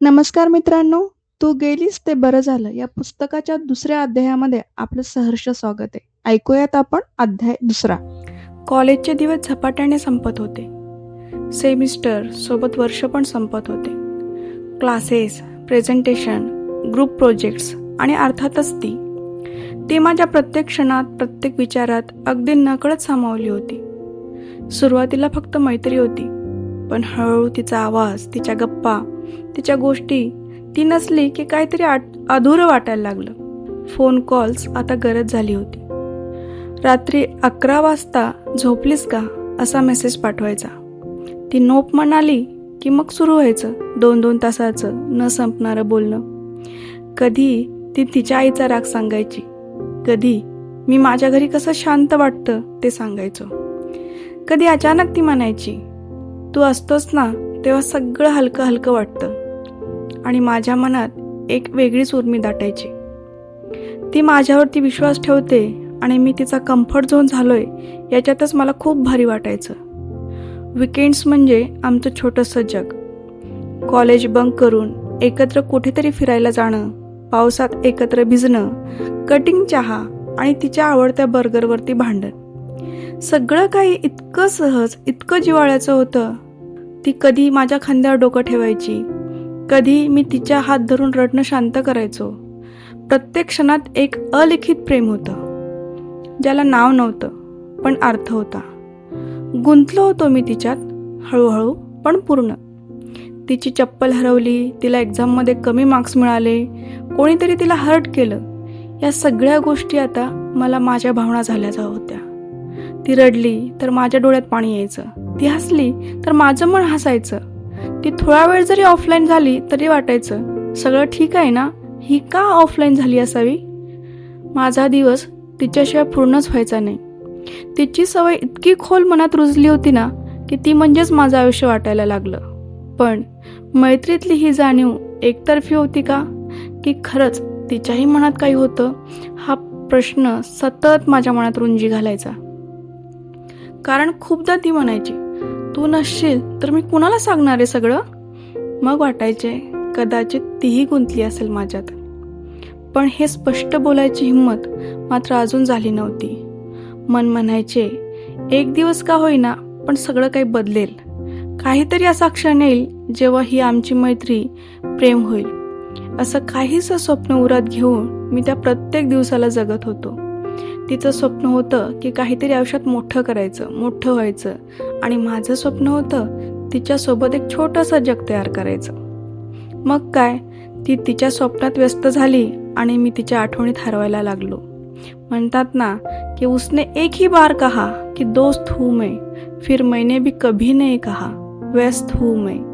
नमस्कार मित्रांनो तू गेलीस ते बरं झालं. या पुस्तकाच्या दुसऱ्या अध्यायामध्ये आपलं सहर्ष स्वागत आहे. ऐकूयात आपण अध्याय दुसरा. कॉलेजचे दिवस झपाट्याने संपत होते. सेमिस्टर सोबत वर्ष पण संपत होते. क्लासेस प्रेझेंटेशन ग्रुप प्रोजेक्ट्स आणि अर्थातच ती ती माझ्या प्रत्येक क्षणात प्रत्येक विचारात अगदी नकळत सामावली होती. सुरुवातीला फक्त मैत्री होती. पण हळूहळू तिचा आवाज तिच्या गप्पा तिच्या गोष्टी ती नसली की काहीतरी आट अधुरं वाटायला लागलं. फोन कॉल्स आता गरज झाली होती. रात्री अकरा वाजता झोपलीस का? असा मेसेज पाठवायचा. ती नोप म्हणाली की मग सुरू व्हायचं दोन दोन तासाचं न संपणारं बोलणं. कधी ती तिच्या आईचा राग सांगायची. कधी मी माझ्या घरी कसं शांत वाटतं ते सांगायचं. कधी अचानक ती म्हणायची तू असतोस ना तेव्हा सगळं हलकं हलकं वाटतं. आणि माझ्या मनात एक वेगळीच उर्मी दाटायची. ती माझ्यावरती विश्वास ठेवते आणि मी तिचा कम्फर्ट झोन झालोय याच्यातच मला खूप भारी वाटायचं. विकेंड्स म्हणजे आमचं छोटंसं जग. कॉलेज बंक करून एकत्र कुठेतरी फिरायला जाणं पावसात एकत्र भिजणं कटिंग चहा आणि तिच्या आवडत्या बर्गरवरती भांडण. सगळं काही इतकं सहज इतकं जिवाळ्याचं होतं ती कधी माझ्या खांद्यावर डोकं ठेवायची? कधी मी तिच्या हात धरून रडणं शांत करायचो? प्रत्येक क्षणात एक अलिखित प्रेम होतं. ज्याला नाव नव्हतं पण अर्थ होता. गुंतलो होतो मी तिच्यात हळूहळू पण पूर्ण. तिची चप्पल हरवली तिला एक्झाममध्ये कमी मार्क्स मिळाले कोणीतरी तिला हर्ट केलं. या सगळ्या गोष्टी आता मला माझ्या भावना झाल्या होत्या. ती रडली तर माझ्या डोळ्यात पाणी यायचं. ती हसली तर माझं मन हसायचं. ती थोडा वेळ जरी ऑफलाईन झाली तरी वाटायचं सगळं ठीक आहे ना? ही का ऑफलाईन झाली असावी? माझा दिवस तिच्याशिवाय पूर्णच व्हायचा नाही. तिची सवय इतकी खोल मनात रुजली होती ना की ती म्हणजेच माझं आयुष्य वाटायला लागलं. पण मैत्रीतली ही जाणीव एकतर्फी होती का? की खरंच तिच्याही मनात काही होतं हा प्रश्न सतत माझ्या मनात रुंजी घालायचा. कारण खूपदा ती म्हणायची तू नसशील तर मी कुणाला सांगणार आहे सगळं? मग वाटायचे कदाचित तीही गुंतली असेल माझ्यात. पण हे स्पष्ट बोलायची हिंमत मात्र अजून झाली नव्हती. मन म्हणायचे एक दिवस का होईना पण सगळं काही बदलेल. काहीतरी असा क्षण येईल जेव्हा ही आमची मैत्री प्रेम होईल. असं काहीच स्वप्न उरात घेऊन मी त्या प्रत्येक दिवसाला जगत होतो. तिचं स्वप्न होतं की काहीतरी आयुष्यात मोठं करायचं मोठं व्हायचं. आणि माझं स्वप्न होतं तिच्यासोबत एक छोटंसं जग तयार करायचं. मग काय? ती तिच्या स्वप्नात व्यस्त झाली आणि मी तिच्या आठवणीत हरवायला लागलो. म्हणतात ना की उसने एक ही बार कहा कि दोस्त हूँ मैं फिर मैंने भी कभी नहीं कहा व्यस्त हूँ मैं.